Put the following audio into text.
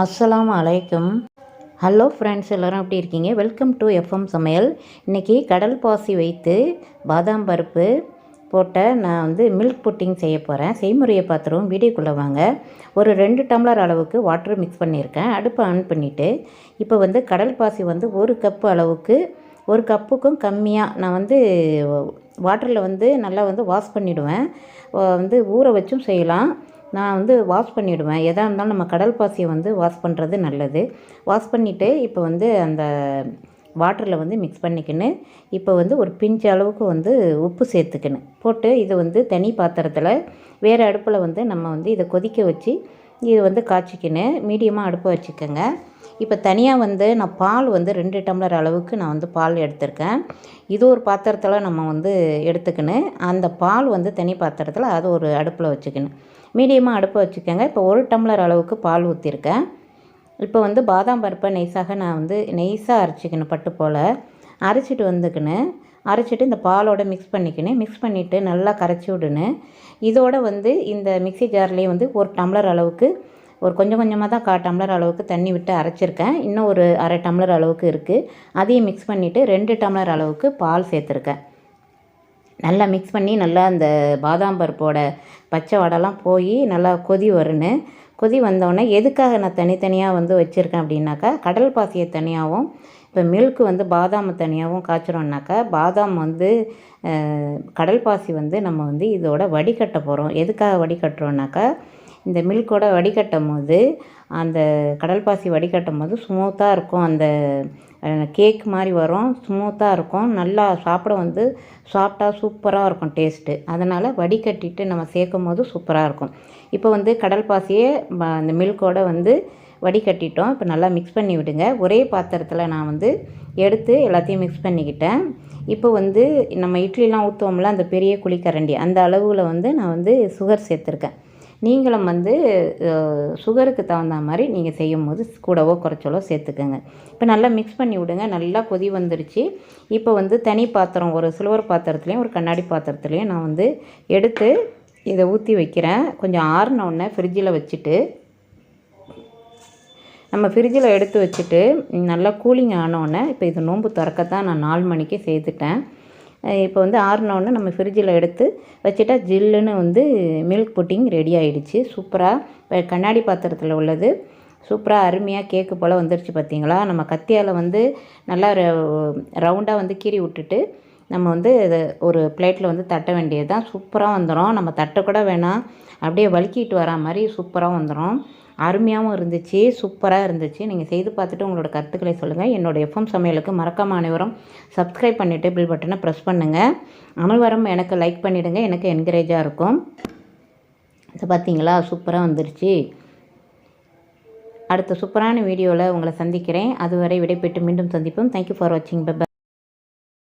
அஸ்லாம் அலைக்கும். Hello friends எல்லோரும் எப்படி இருக்கீங்க? வெல்கம் டு எஃப்எம் சமையல். இன்றைக்கி கடல் பாசி வைத்து பாதாம் பருப்பு போட்ட நான் வந்து மில்க் புட்டிங் செய்ய போகிறேன் செய்முறையை பார்த்துருவோம். வீடியோக்குள்ளே வாங்க. ஒரு ரெண்டு டம்ளர் அளவுக்கு வாட்டர் மிக்ஸ் பண்ணியிருக்கேன். அடுப்பை ஆன் பண்ணிவிட்டு இப்போ வந்து கடல் பாசி வந்து ஒரு கப்பு அளவுக்கு ஒரு கப்புக்கும் கம்மியாக நான் வந்து வாட்டரில் வந்து நல்லா வந்து வாஷ் பண்ணிவிடுவேன் வந்து ஊற வச்சும் செய்யலாம். நான் வந்து வாஷ் பண்ணிவிடுவேன் எதாக இருந்தாலும் நம்ம கடல் பாசியை வந்து வாஷ் பண்ணுறது நல்லது. வாஷ் பண்ணிவிட்டு இப்போ வந்து அந்த வாட்டரில் வந்து மிக்ஸ் பண்ணிக்கின்னு இப்போ வந்து ஒரு பிஞ்சு அளவுக்கு வந்து உப்பு சேர்த்துக்கணும் போட்டு இதை வந்து தனி பாத்திரத்தில் வேறு அடுப்பில் வந்து நம்ம வந்து இதை கொதிக்க வச்சு இது வந்து காய்ச்சிக்கின்னு மீடியமாக அடுப்பை வச்சுக்கோங்க. இப்போ தனியாக வந்து நான் பால் வந்து ரெண்டு டம்ளர் அளவுக்கு நான் வந்து பால் எடுத்திருக்கேன். இது ஒரு பாத்திரத்தில் நம்ம வந்து எடுத்துக்கணும். அந்த பால் வந்து தனி பாத்திரத்தில் அது ஒரு அடுப்பில் வச்சுக்கணும். மீடியமாக அடுப்பை வச்சுக்கோங்க. இப்போ ஒரு டம்ளர் அளவுக்கு பால் ஊற்றிருக்கேன் இப்போ வந்து பாதாம் பருப்பை நெய்ஸாக நான் வந்து நெய்ஸாக அரைச்சிக்கணும் பட்டு போல். அரைச்சிட்டு வந்துக்கின்னு அரைச்சிட்டு இந்த பாலோட மிக்ஸ் பண்ணிக்கின்னு மிக்ஸ் பண்ணிவிட்டு நல்லா கரைச்சி விடுன்னு இதோட வந்து இந்த மிக்சி ஜார்லேயே வந்து ஒரு டம்ளர் அளவுக்கு ஒரு கொஞ்சம் கொஞ்சமாக தான் கா டம்ளர் அளவுக்கு தண்ணி விட்டு அரைச்சிருக்கேன். இன்னும் ஒரு அரை டம்ளர் அளவுக்கு இருக்குது அதையும் மிக்ஸ் பண்ணிவிட்டு ரெண்டு டம்ளர் அளவுக்கு பால் சேர்த்துருக்கேன். நல்லா மிக்ஸ் பண்ணி நல்லா அந்த பாதாம் பருப்போட பச்சை வடைலாம் போய் நல்லா கொதி வருன்னு. கொதி வந்தோடனே எதுக்காக நான் தனித்தனியாக வந்து வச்சுருக்கேன் அப்படின்னாக்கா கடல் பாசியை தனியாகவும் இப்போ மில்க்கு வந்து பாதாம் தனியாகவும் காய்ச்சிரோம்னாக்கா பாதாம் வந்து கடல் பாசி வந்து நம்ம வந்து இதோட வடிகட்ட போகிறோம் எதுக்காக வடிகட்டுறோம்னாக்கா இந்த மில்கோட வடிகட்டும் போது அந்த கடல் பாசி வடிகட்டும் போது ஸ்மூத்தாக இருக்கும். அந்த கேக் மாதிரி வரும். ஸ்மூத்தாக இருக்கும். நல்லா சாப்பிட வந்து சாஃப்டாக சூப்பராக இருக்கும் டேஸ்ட்டு அதனால் வடிகட்டிட்டு நம்ம சேர்க்கும் போது சூப்பராக இருக்கும். இப்போ வந்து கடல் பாசியை அந்த மில்கோட வந்து வடிகட்டிட்டோம். இப்போ நல்லா மிக்ஸ் பண்ணி விடுங்க. ஒரே பாத்திரத்தில் நான் வந்து எடுத்து எல்லாத்தையும் மிக்ஸ் பண்ணிக்கிட்டேன். இப்போ வந்து நம்ம இட்லிலாம் ஊற்றுவோம்ல அந்த பெரிய குழிக்கரண்டி அந்த அளவில் வந்து நான் வந்து சுகர் சேர்த்துருக்கேன். நீங்களும் வந்து சுகருக்கு தகுந்த மாதிரி நீங்கள் செய்யும் போது கூடவோ குறைச்சலோ சேர்த்துக்கோங்க. இப்போ நல்லா மிக்ஸ் பண்ணி விடுங்க. நல்லா கொதி வந்துருச்சு. இப்போ வந்து தனி பாத்திரம் ஒரு சில்வர் பாத்திரத்துலேயும் ஒரு கண்ணாடி பாத்திரத்துலேயும் நான் வந்து எடுத்து இதை ஊற்றி வைக்கிறேன். கொஞ்சம் ஆறினவுடனே ஃப்ரிட்ஜில் வச்சுட்டு நம்ம ஃப்ரிட்ஜில் எடுத்து வச்சுட்டு நல்லா கூலிங் ஆனோடனே இப்போ இது நோன்பு திறக்கத்தான் நான் நாலு மணிக்கு செய்துட்டேன். இப்போ வந்து ஆறினோடனே நம்ம ஃப்ரிட்ஜில் எடுத்து வச்சுட்டா ஜில்லுன்னு வந்து மில்க் புட்டிங் ரெடி ஆகிடுச்சு சூப்பராக கண்ணாடி பாத்திரத்தில் உள்ளது. சூப்பராக அருமையாக கேக்கு போல் வந்துருச்சு பார்த்தீங்களா நம்ம கத்தியால் வந்து நல்லா ரவுண்டாக வந்து கீறி விட்டுட்டு நம்ம வந்து இதை ஒரு பிளேட்டில் வந்து தட்ட வேண்டியது தான் சூப்பராக வந்துடும் நம்ம தட்டக்கூட வேணாம். அப்படியே வலுக்கிட்டு வரா மாதிரி சூப்பராக வந்துடும் அருமையாகவும் இருந்துச்சு சூப்பராக இருந்துச்சு. நீங்கள் செய்து பார்த்துட்டு உங்களோட கருத்துக்களை சொல்லுங்கள் என்னோடய எஃப்எம் சமையலுக்கு மறக்காம அனைவரும் சப்ஸ்கிரைப் பண்ணிவிட்டு பில் பட்டனை ப்ரெஸ் பண்ணுங்கள் அனைவரும் எனக்கு லைக் பண்ணிவிடுங்க எனக்கு என்கரேஜாக இருக்கும். இதை பார்த்தீங்களா சூப்பராக வந்துருச்சு. அடுத்த சூப்பரான வீடியோவில் உங்களை சந்திக்கிறேன். அதுவரை விடைபெற்று மீண்டும் சந்திப்போம். தேங்க்யூ ஃபார் வாட்சிங் பை